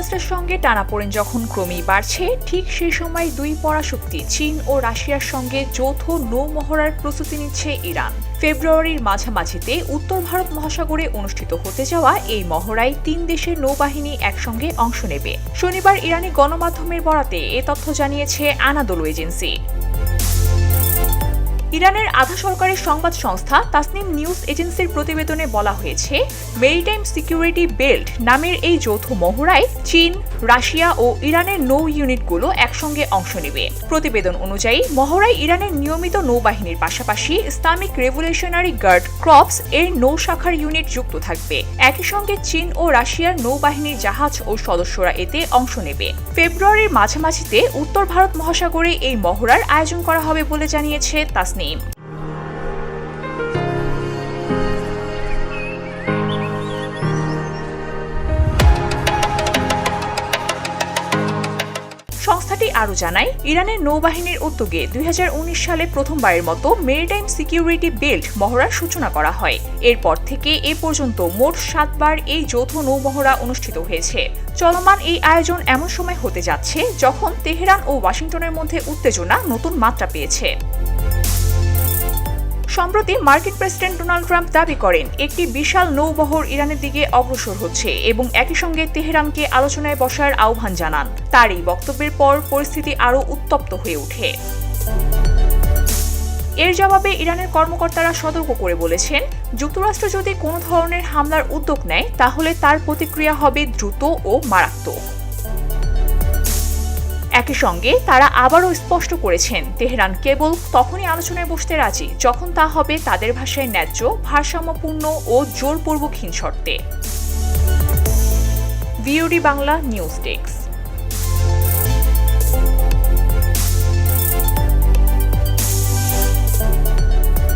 যুক্তরাষ্ট্রের সঙ্গে টানাপোড়েন যখন ক্রমেই বাড়ছে, ঠিক সেই সময় দুই পরাশক্তি, চীন ও রাশিয়ার সঙ্গে যৌথ নৌ মহড়ার প্রস্তুতি নিচ্ছে ইরান। ফেব্রুয়ারির মাঝামাঝিতে উত্তর ভারত মহাসাগরে অনুষ্ঠিত হতে যাওয়া এই মহড়ায় তিন দেশের নৌবাহিনী একসঙ্গে অংশ নেবে। শনিবার ইরানি গণমাধ্যমের বরাতে এ তথ্য জানিয়েছে আনাদল এজেন্সি। ইরানের আধা সরকারের সংবাদ সংস্থা তাসনিম নিউজ এজেন্সির প্রতিবেদনে বলা হয়েছে, মেরিটাইম সিকিউরিটি বেল্ট নামের এই যৌথ মহড়ায় চীন, রাশিয়া ও ইরানের নৌ ইউনিটগুলো একসঙ্গে অংশ নেবে। প্রতিবেদন অনুযায়ী, মহড়ায় ইরানের নিয়মিত নৌবাহিনীর পাশাপাশি ইসলামিক রেভলিউশনারি গার্ড ক্রপস এর নৌ শাখার ইউনিট যুক্ত থাকবে। একই সঙ্গে চীন ও রাশিয়ার নৌবাহিনীর জাহাজ ও সদস্যরা এতে অংশ নেবে। ফেব্রুয়ারির মাঝামাঝিতে উত্তর ভারত মহাসাগরে এই মহড়ার আয়োজন করা হবে বলে জানিয়েছে তাসনিম সংস্থাটি আরও জানায়, ইরানের নৌবাহিনীর উদ্যোগে দুই হাজার উনিশ সালে প্রথমবারের মতো মেরিটাইম সিকিউরিটি বেল্ট মহড়ার সূচনা করা হয়। এরপর থেকে এ পর্যন্ত মোট সাতবার এই যৌথ নৌমহড়া অনুষ্ঠিত হয়েছে। চলমান এই আয়োজন এমন সময় হতে যাচ্ছে যখন তেহরান ও ওয়াশিংটনের মধ্যে উত্তেজনা নতুন মাত্রা পেয়েছে। সম্প্রতি মার্কিন প্রেসিডেন্ট ডোনাল্ড ট্রাম্প দাবি করেন, একটি বিশাল নৌবহর ইরানের দিকে অগ্রসর হচ্ছে এবং একই সঙ্গে তেহরানকে আলোচনায় বসার আহ্বান জানান। তার এই বক্তব্যের পর পরিস্থিতি আরও উত্তপ্ত হয়ে ওঠে। এর জবাবে ইরানের কর্মকর্তারা সতর্ক করে বলেছেন, যুক্তরাষ্ট্র যদি কোনো ধরনের হামলার উদ্যোগ নেয়, তাহলে তার প্রতিক্রিয়া হবে দ্রুত ও মারাত্মক। একই সঙ্গে তারা আবারও স্পষ্ট করেছেন, তেহরান কেবল তখনই আলোচনায় বসতে রাজি যখন তা হবে তাদের ভাষায় ন্যায্য, ভারসাম্যপূর্ণ ও জোরপূর্বক হীন শর্তে। Bangla news desk.